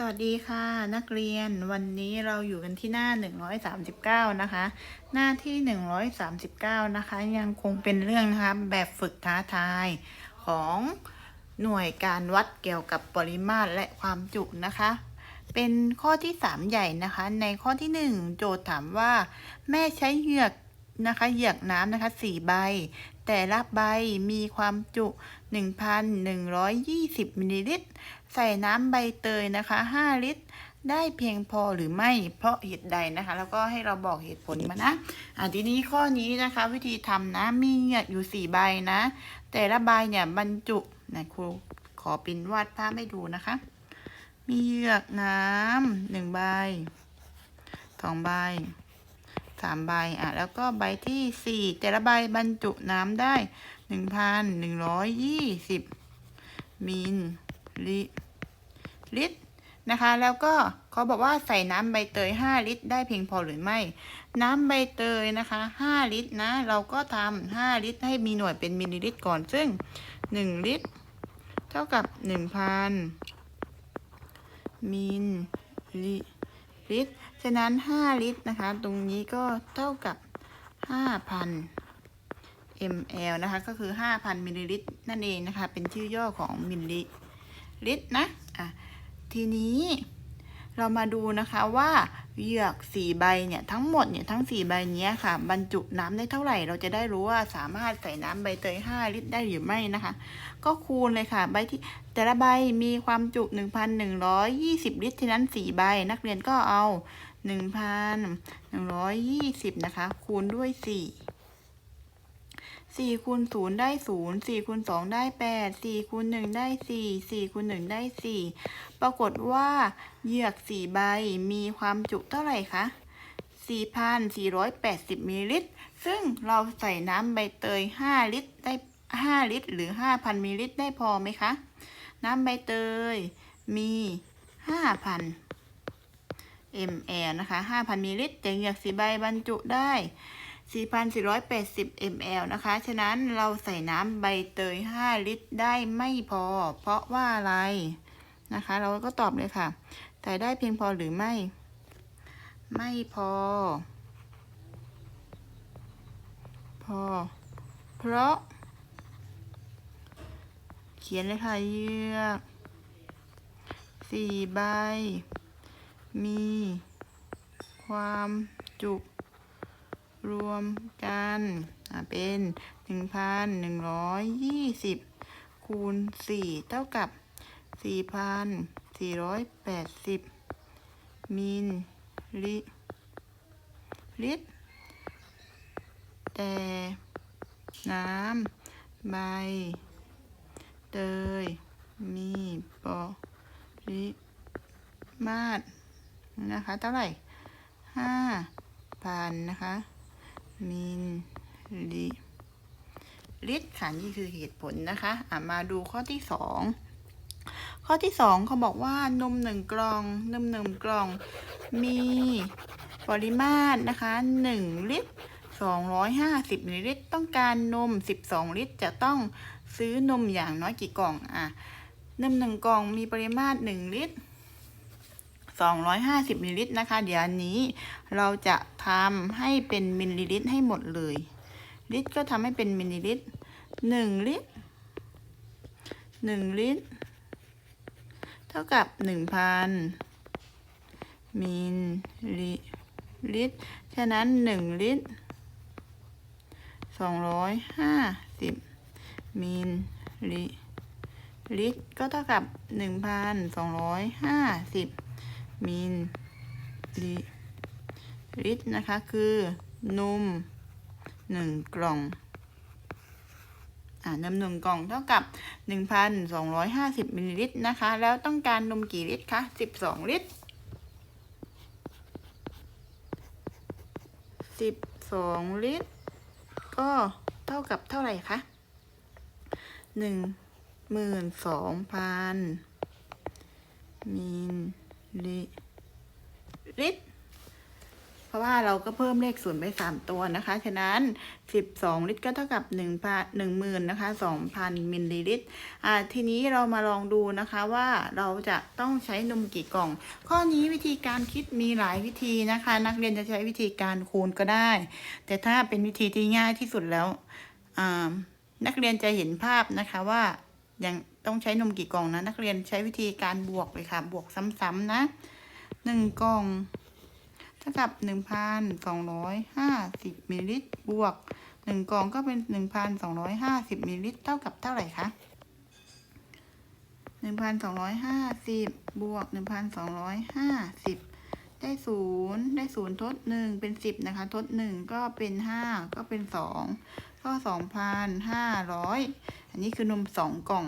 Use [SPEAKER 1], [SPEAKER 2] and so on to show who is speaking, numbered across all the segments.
[SPEAKER 1] สวัสดีค่ะ นักเรียนวันนี้เราอยู่กันที่หน้า 139 นะคะ หน้าที่ 139 นะคะ ยังคงเป็นเรื่องนะคะแบบฝึกท้าทายของหน่วยการวัดเกี่ยวกับปริมาตรและความจุนะคะ เป็นข้อที่ 3 ใหญ่นะคะ ในข้อที่ 1 โจทย์ถามว่า แม่ใช้เหยือกนะคะเหยือกน้ำนะคะ4ใบ แต่ละใบมีความจุ 1,120มิลลิลิตร ใส่น้ำใบเตยนะคะ 5 ลิตร ได้เพียงพอหรือไม่เพราะเหตุใดนะคะ แล้วก็ให้เราบอกเหตุผลมานะอะทีนี้ข้อนี้นะคะ วิธีทำนะมีเหยือกอยู่ 4 ใบนะ แต่ละใบเนี่ยบรรจุนะครูขอปิ้นวาดภาพให้ดูนะคะ มีเหยือกน้ำหนึ่งใบสองใบสามใบอะแล้วก็ใบที่สี่แต่ละใบบรรจุน้ำได้ หนึ่งพันหนึ่งร้อยยี่สิบมิลลิลิตรนะคะ แล้วก็เขาบอกว่าใส่น้ำใบเตยห้าลิตร ได้เพียงพอหรือไม่ น้ำใบเตยนะคะห้าลิตรนะ เราก็ทำห้าลิตร ให้มีหน่วยเป็นมิลลิลิตรก่อน ซึ่งหนึ่งลิตร เท่ากับหนึ่งพันมิลลิลิตร ฉะนั้น 5 ลิตรนะคะ ตรงนี้ก็เท่ากับ 5,000 ml นะคะก็คือ 5,000มิลลิลิตรนั่นเองนะคะ เป็นชื่อย่อของมิลลิลิตรนะอะทีนี้เรามาดูนะคะว่าเหยือกสี่ใบเนี่ยทั้งหมดเนี่ยทั้งสี่ใบเนี้ยค่ะ บรรจุน้ำได้เท่าไหร่ เราจะได้รู้ว่าสามารถใส่น้ำใบเตย5ลิตรได้หรือไม่นะคะ ก็คูณเลยค่ะ ใบที่แต่ละใบมีความจุ1,120ลิตรฉะนั้น4ใบนักเรียนก็เอา1,120นะคะ คูณด้วย4 4คูณ0ได้0 4คูณ2ได้8 4คูณ1ได้4 4คูณ1ได้4ปรากฏว่าเหยือก4ใบมีความจุเท่าไหร่คะ4,480มิลลิลิตร ซึ่งเราใส่น้ำใบเตย 5 ลิตรได้ 5 ลิตร หรือ 5,000มิลลิลิตร ได้พอไหมคะ น้ำใบเตยมี 5,000 ml นะคะ 5,000มิลลิลิตรแต่เหยือกสีใบบรรจุได้ 4,480 ml นะคะ ฉะนั้นเราใส่น้ำใบเตย 5 ลิตรได้ไม่พอ เพราะว่าอะไรนะคะ เราก็ตอบเลยค่ะ ใส่ได้เพียงพอหรือไม่ ไม่พอ พอ เพราะ เขียนเลยค่ะเยือกสี่ใบ มี ความจุ รวมกันเป็นหนึ่งพันหนึ่งร้อยยี่สิบคูณสี่เท่ากับสี่พันสี่ร้อยแปดสิบมิลลิลิตร แต่น้ำใบเตยมีปริมาตรนะคะ เท่าไหร่ห้าพันนะคะ มิลลิลิตรค่ะนี่คือเหตุผลนะคะอะมาดูข้อที่สองข้อที่สองเขาบอกว่านมหนึ่งกล่อง นมหนึ่งกล่อง มีปริมาตรนะคะหนึ่งลิตรสองร้อยห้าสิบมิลลิลิตร ต้องการนมสิบสองลิตร จะต้องซื้อนมอย่างน้อยกี่กล่องอะนมหนึ่งกล่องมีปริมาตรหนึ่งลิตร 250มิลลิลิตรนะคะ เดี๋ยวอันนี้ เราจะทำให้เป็นมิลลิลิตรให้หมดเลย ลิตรก็ทำให้เป็นมิลลิลิตร1ลิตร1ลิตร เท่ากับ 1,000 มิลลิลิตร ฉะนั้น 1 ลิตร 250 มิลลิลิตร ก็เท่ากับ 1,250 มิลลิลิตรนะคะ คือนมหนึ่งกล่องอ่านมหนึ่งกล่องเท่ากับหนึ่งพันสองร้อยห้าสิบมิลลิลิตรนะคะ แล้วต้องการนมกี่ลิตรคะสิบสองลิตรสิบสองลิตร ก็เท่ากับเท่าไหร่คะหนึ่งหมื่นสองพันมิล ลิลิตรพราะว่าเราก็เพิ่มเลขศูนย์ไปสามตัวนะคะ ฉะนั้นสิบสองลิตรก็เท่ากับหนึ่งพันหนึ่งหมื่นนะคะสองพันมิลลิลิตร อ่า ทีนี้เรามาลองดูนะคะว่าเราจะต้องใช้นมกี่กล่อง ข้อนี้วิธีการคิดมีหลายวิธีนะคะ นักเรียนจะใช้วิธีการคูณก็ได้ แต่ถ้าเป็นวิธีที่ง่ายที่สุดแล้ว อ่า นักเรียนจะเห็นภาพนะคะว่า ยังต้องใช้นมกี่กล่องนะนักเรียนใช้วิธีการบวกเลยค่ะ บวกซ้ำๆนะหนึ่งกล่องเท่ากับหนึ่งพันสองร้อยห้าสิบมิลลิลิตรบวกหนึ่งกล่องก็เป็นหนึ่งพันสองร้อยห้าสิบมิลลิลิตรเท่ากับเท่าไหร่คะหนึ่งพันสองร้อยห้าสิบบวกหนึ่งพันสองร้อยห้าสิบได้ศูนย์ได้ศูนย์ทดหนึ่งเป็นสิบนะคะ ทดหนึ่งก็เป็นห้าก็เป็นสอง ก็สองพันห้าร้อยอันนี้คือนมสองกล่อง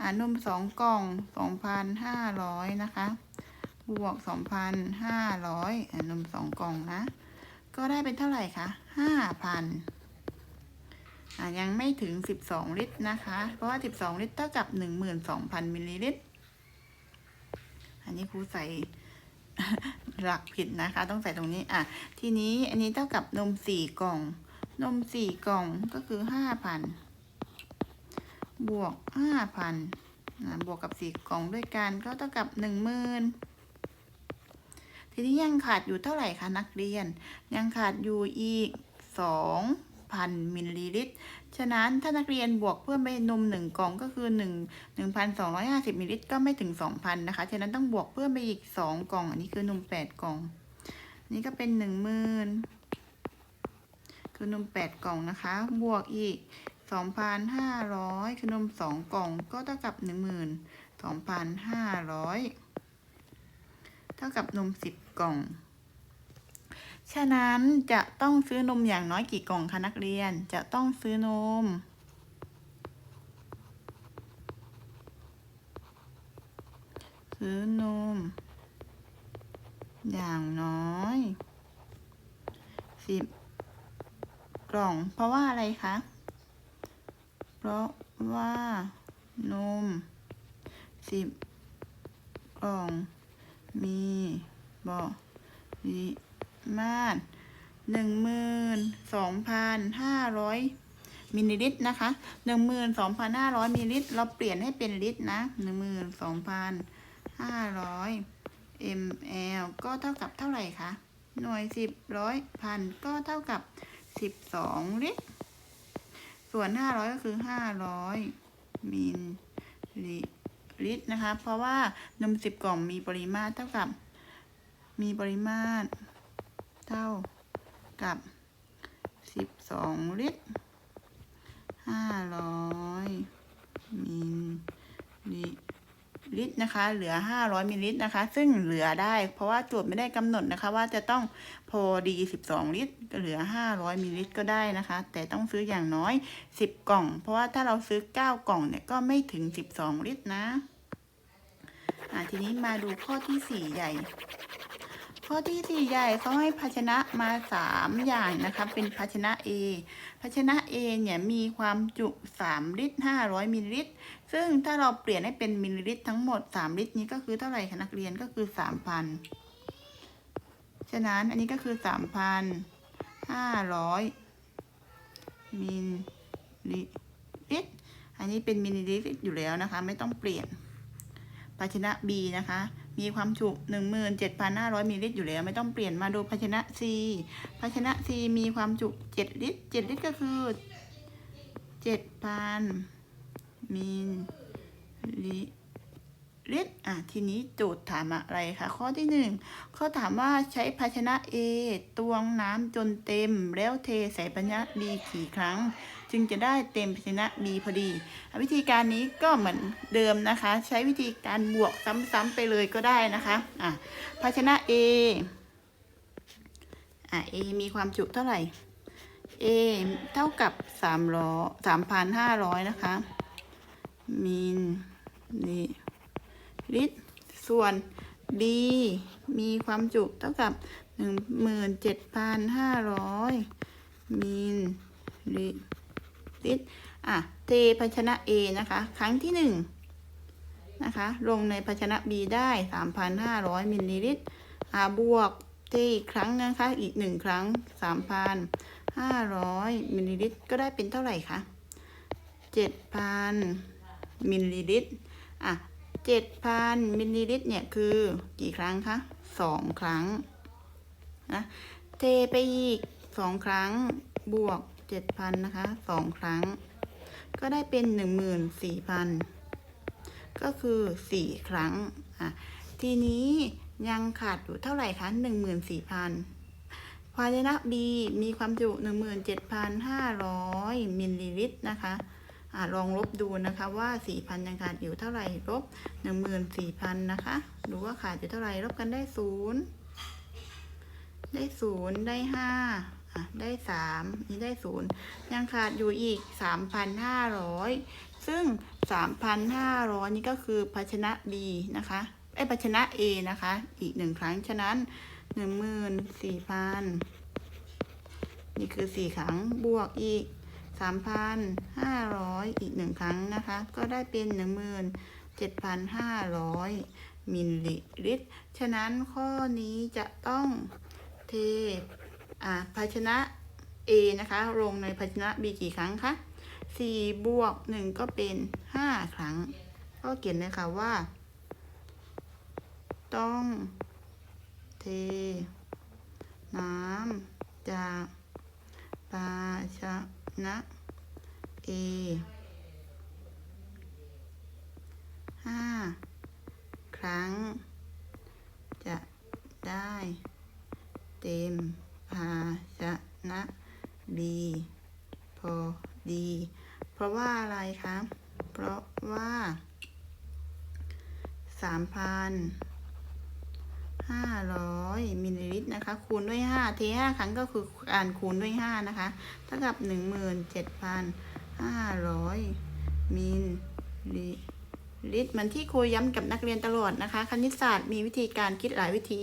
[SPEAKER 1] อ่านมสองกล่องสองพันห้าร้อยนะคะ บวกสองพันห้าร้อยอ่านมสองกล่องนะ ก็ได้เป็นเท่าไหร่คะห้าพันอะยังไม่ถึง12ลิตรนะคะ เพราะว่า12ลิตรเท่ากับ12,000มิลลิลิตร อันนี้ครูใส่หลักผิดนะคะ ต้องใส่ตรงนี้ อะ ทีนี้อันนี้เท่ากับนม4กล่อง นม4กล่องก็คือ5,000บวก5,000นบวกกับ4กล่องด้วยกันก็เท่ากับ10,000ทีนี้ยังขาดอยู่เท่าไหร่คะนักเรียน ยังขาดอยู่อีก2,000มิลลิลิตร ฉะนั้นถ้านักเรียนบวกเพิ่มไปนมหนึ่งกล่องก็คือหนึ่งหนึ่งพันสองร้อยห้าสิบมิลลิลิตรก็ไม่ถึงสองพันนะคะ ฉะนั้นต้องบวกเพิ่มไปอีกสองกล่อง อันนี้คือนมแปดกล่องนนี้ก็เป็นหนึ่งหมื่น คือนมแปดกล่องนะคะ บวกอีกสองพันห้าร้อยคือนมสองกล่องก็เท่ากับหนึ่งหมื่นสองพันห้าร้อยเท่ากับนมสิบกล่อง ฉะนั้นจะต้องซื้อนมอย่างน้อยกี่กล่องคะนักเรียน จะต้องซื้อนมซื้อนม อย่างน้อยสิบ กล่อง เพราะว่าอะไรคะ เพราะว่านมสิบกล่อง มีบริมาตรหนึ่งหมื่นสองพันห้าร้อยมิลลิลิตรนะคะหนึ่งหมื่นสองพันห้าร้อยมิลลิลิตร เราเปลี่ยนให้เป็นลิตรนะหนึ่งหมื่นสองพันห้าร้อย ml ก็เท่ากับเท่าไหร่คะ หน่วยสิบร้อยพันก็เท่ากับ สิบสองลิตร ส่วนห้าร้อยก็คือห้าร้อยมิลลิลิตรนะคะ เพราะว่านมสิบกล่องมีปริมาตรเท่ากับ มีปริมาตร เท่ากับสิบสองลิตรห้าร้อยมิลลิ ลิตรนะคะ เหลือห้าร้อยมิลลิตรนะคะ ซึ่งเหลือได้ เพราะว่าโจทย์ไม่ได้กำหนดนะคะ ว่าจะต้องพอดีสิบสองลิตรก็เหลือห้าร้อยมิลลิลิตรก็ได้นะคะ แต่ต้องซื้ออย่างน้อยสิบกล่อง เพราะว่าถ้าเราซื้อเก้ากล่องเนี่ยก็ไม่ถึงสิบสองลิตรนะอ่าทีนี้มาดูข้อที่สี่ใหญ่ ข้อที่สี่ใหญ่เขาให้ภาชนะมาสามอย่างนะคะ เป็นภาชนะ A ภาชนะ A เนี่ยมีความจุสามลิตรห้าร้อยมิลลิลิตร ซึ่งถ้าเราเปลี่ยนให้เป็นมิลลิลิตรทั้งหมดสามลิตรนี้ก็คือเท่าไหร่คะนักเรียนก็คือสามพันฉะนั้นอันนี้ก็คือสามพันห้าร้อยมิลลิลิตร อันนี้เป็นมิลลิลิตรอยู่แล้วนะคะ ไม่ต้องเปลี่ยน ภาชนะ B นะคะ มีความจุ 17,500มิลลิลิตรอยู่แล้ว ไม่ต้องเปลี่ยนมาดูภาชนะ C ภาชนะ C มีความจุ 7 ลิตร 7 ลิตรก็คือ 7,000 มิลลิลิอะทีนี้โจทย์ถามอะไรคะข้อที่หนึ่งเขาถามว่าใช้ภาชนะ A ตวงน้ำจนเต็ม แล้วเทใส่ภาชนะ B กี่ครั้ง จึงจะได้เต็มภาชนะ B พอดี วิธีการนี้ก็เหมือนเดิมนะคะ ใช้วิธีการบวกซ้ำๆไปเลยก็ได้นะคะอะภาชนะ A อะ A มีความจุเท่าไหร่ A เท่ากับสามร้อยสามพันห้าร้อยนะคะ มิลลิลิตรส่วน B มีความจุเท่ากับหนึ่งหมื่นเจ็ดพันห้าร้อยมิลลิลิตรอะ เทภาชนะ A นะคะ ครั้งที่หนึ่งนะคะ ลงในภาชนะ B ได้ 3,500มิลลิลิตรอ่าบวกเทอีกครั้งนะคะ อีกหนึ่งครั้งสามพันห้าร้อยมิลลิลิตรก็ได้เป็นเท่าไหร่คะเจ็ดพัน มิลลิลิตรอะเจ็ดพันมิลลิลิตรเนี่ยคือกี่ครั้งคะสองครั้งนะเทไปอีกสองครั้งบวกเจ็ดพันนะคะสองครั้ง ก็ได้เป็นหนึ่งหมื่นสี่พันก็คือสี่ครั้งอะทีนี้ยังขาดอยู่เท่าไหร่คะหนึ่งหมื่นสี่พันภาชนะ B มีความจุหนึ่งหมื่นเจ็ดพันห้าร้อยมิลลิลิตรนะคะ อลองลบดูนะคะว่าสี่พันยังขาดอยู่เท่าไหร่ลบหนึ่งหมื่นสี่พันนะคะดูว่าขาดอยู่เท่าไหร่ลบกันได้ศูนย์ได้ศูนย์ได้ห้าได้สามนี่ได้ศูนย์ยังขาดอยู่อีกสามพันห้าร้อยซึ่งสามพันห้าร้อยนี่ก็คือภาชนะ B นะคะไอภาชนะ A นะคะ อีกหนึ่งครั้ง ฉะนั้นหนึ่งหมื่นสี่พันนี่คือสี่ครั้งบวกอีก สามพันห้าร้อยอีกหนึ่งครั้งนะคะ ก็ได้เป็นหนึ่งหมื่นเจ็ดพันห้าร้อยมิลลิลิตร ฉะนั้นข้อนี้จะต้องเทภาชนะ A นะคะ ลงในภาชนะ B กี่ครั้งคะสี่บวกหนึ่งก็เป็นห้าครั้ง ก็เขียนเลยค่ะว่า ต้องเท น้ำจากภาชนะ A ห้าครั้ง จะได้เต็มภาชนะ B พอดี เพราะว่าอะไรคะ เพราะว่าสามพัน ห้าร้อยมิลลิลิตรนะคะ คูณด้วยห้าเทห้าครั้งก็คือการคูณด้วยห้านะคะ เท่ากับหนึ่งหมื่นเจ็ดพันห้าร้อยมิลลิลิตรเหมันที่ครูย้ำกับนักเรียนตลอดนะคะ คณิตศาสตร์มีวิธีการคิดหลายวิธี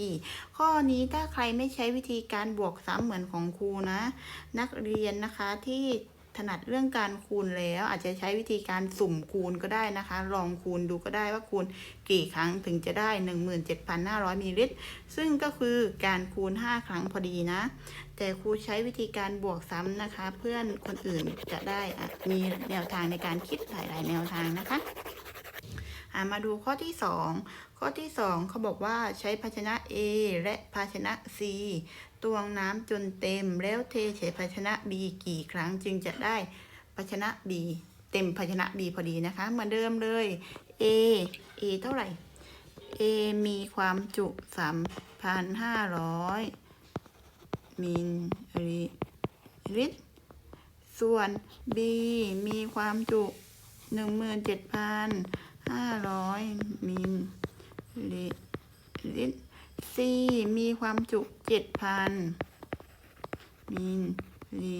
[SPEAKER 1] ข้อนี้ถ้าใครไม่ใช้วิธีการบวกซ้ำเหมือนของครูนะ นักเรียนนะคะที่ ถนัดเรื่องการคูณแล้ว อาจจะใช้วิธีการสุ่มคูณก็ได้นะคะ ลองคูณดูก็ได้ว่าคูณกี่ครั้งถึงจะได้ 17,500มิลลิลิตร ซึ่งก็คือการคูณ 5 ครั้งพอดีนะ แต่ครูใช้วิธีการบวกซ้ำนะคะ เพื่อนคนอื่นจะได้มีแนวทางในการคิดหลาย ๆ แนวทางนะคะอะมาดูข้อที่ 2 ข้อที่ 2 เขาบอกว่าใช้ภาชนะ A และภาชนะ C ตวงน้ำจนเต็มแล้วเทใส่ภาชนะ B กี่ครั้งจึงจะได้ภาชนะ B เต็มภาชนะ B พอดีนะคะ เหมือนเดิมเลย A A เท่าไหร่ A มีความจุ3,500มิลลิลิตร ส่วน B มีความจุ 17,500มิลลิลิตร C มีความจุ7,000มิลลิ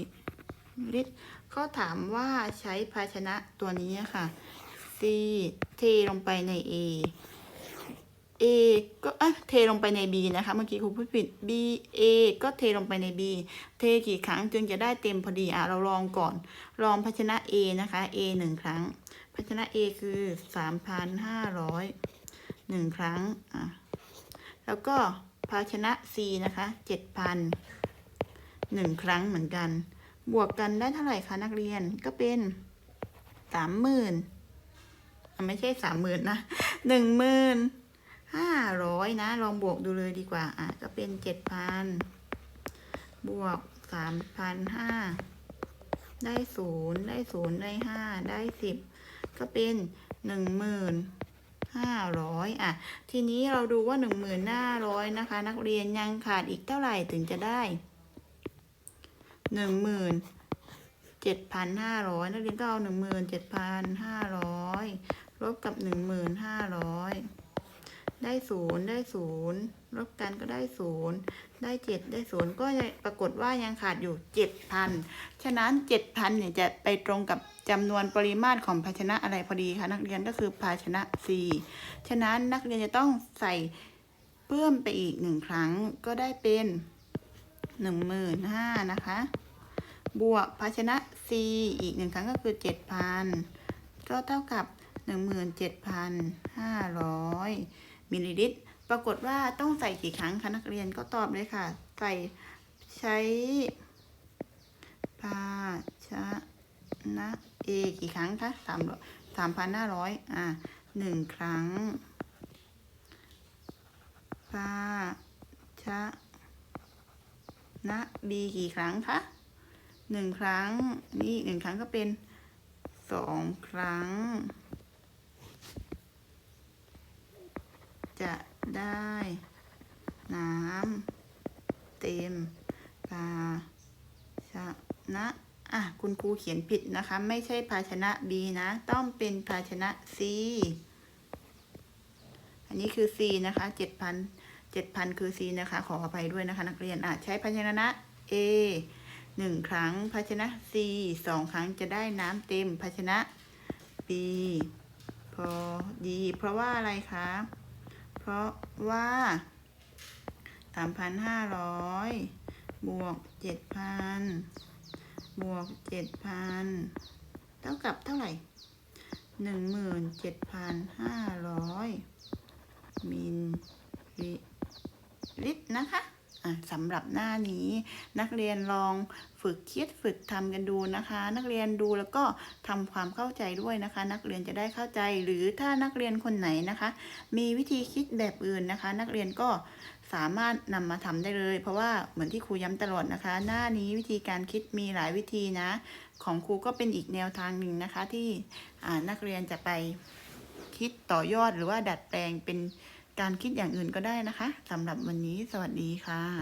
[SPEAKER 1] ลิตรเขาถามว่าใช้ภาชนะตัวนี้ค่ะ C เทลงไปใน A A ก็เอะเทลงไปใน B นะคะ เมื่อกี้ครูพูดผิด B A ก็เทลงไปใน B เทกี่ครั้งจึงจะได้เต็มพอดี อะ เราลองก่อน ลองภาชนะ A นะคะ A หนึ่งครั้ง ภาชนะ A คือสามพันห้าร้อยหนึ่งครั้ง อะ แล้วก็ภาชนะ C นะคะเจ็ดพันหนึ่งครั้งเหมือนกัน บวกกันได้เท่าไหร่คะนักเรียนก็เป็นสามหมื่นไม่ใช่สามหมื่นนะหนึ่งหมื่นห้าร้อยนะ ลองบวกดูเลยดีกว่า อะ ก็เป็นเจ็ดพันบวกสามพันห้าได้ศูนย์ได้ศูนย์ได้ห้าได้สิบก็เป็นหนึ่งหมื่น อะ ทีนี้เราดูว่าหนึ่งหมื่นห้าร้อยนะคะ นักเรียนยังขาดอีกเท่าไหร่ถึงจะได้หนึ่งหมื่นเจ็ดพันห้าร้อยนักเรียนก็เอาหนึ่งหมื่นเจ็ดพันห้าร้อยลบกับหนึ่งหมื่นห้าร้อยได้ศูนย์ได้ศูนย์ ลบกันก็ได้ศูนย์ได้เจ็ดได้ศูนย์ก็ปรากฏว่ายังขาดอยู่เจ็ดพันฉะนั้นเจ็ดพันเนี่ยจะไปตรงกับจำนวนปริมาตรของภาชนะอะไรพอดีคะนักเรียนก็คือภาชนะ C ฉะนั้นนักเรียนจะต้องใส่เพิ่มไปอีกหนึ่งครั้งก็ได้เป็นหนึ่งหมื่นห้านะคะ บวกภาชนะ C อีกหนึ่งครั้งก็คือเจ็ดพันก็เท่ากับหนึ่งหมื่นเจ็ดพันห้าร้อยมิลลิลิตร ปรากฏว่าต้องใส่กี่ครั้งคะนักเรียนก็ตอบเลยค่ะ ใส่ใช้ภาชนะเอกี่ครั้งคะสามสามพันห้าร้อยอ่าหนึ่งครั้งภาชนะบีกี่ครั้งคะหนึ่งครั้งนี่หนึ่งครั้งก็เป็นสองครั้ง จะ ได้ น้ำเต็มภาชนะอะคุณครูเขียนผิดนะคะ ไม่ใช่ภาชนะ B นะ ต้องเป็นภาชนะ C อันนี้คือ C นะคะเจ็ดพันเจ็ดพันคือ C นะคะ ขออภัยด้วยนะคะ นักเรียนอะใช้ภาชนะ A หนึ่งครั้ง ภาชนะ C สองครั้งจะได้น้ำเต็มภาชนะ B พอดี เพราะว่าอะไรคะ ราะว่าสามพันห้าร้อยบวกเจ็ดพันบวกเจ็ดพันเท่ากับเท่าไหร่หนึ่งหมื่นเจ็ดพันห้าร้อยมิลลิลิตรนะคะอะ สำหรับหน้านี้ นักเรียนลองฝึกคิดฝึกทำกันดูนะคะ นักเรียนดูแล้วก็ทำความเข้าใจด้วยนะคะ นักเรียนจะได้เข้าใจ หรือถ้านักเรียนคนไหนนะคะ มีวิธีคิดแบบอื่นนะคะ นักเรียนก็สามารถนำมาทำได้เลย เพราะว่าเหมือนที่ครูย้ำตลอดนะคะ หน้านี้วิธีการคิดมีหลายวิธีนะ ของครูก็เป็นอีกแนวทางหนึ่งนะคะที่นักเรียนจะไปคิดต่อยอดหรือว่าดัดแปลงเป็น การคิดอย่างอื่นก็ได้นะคะสำหรับวันนี้สวัสดีค่ะ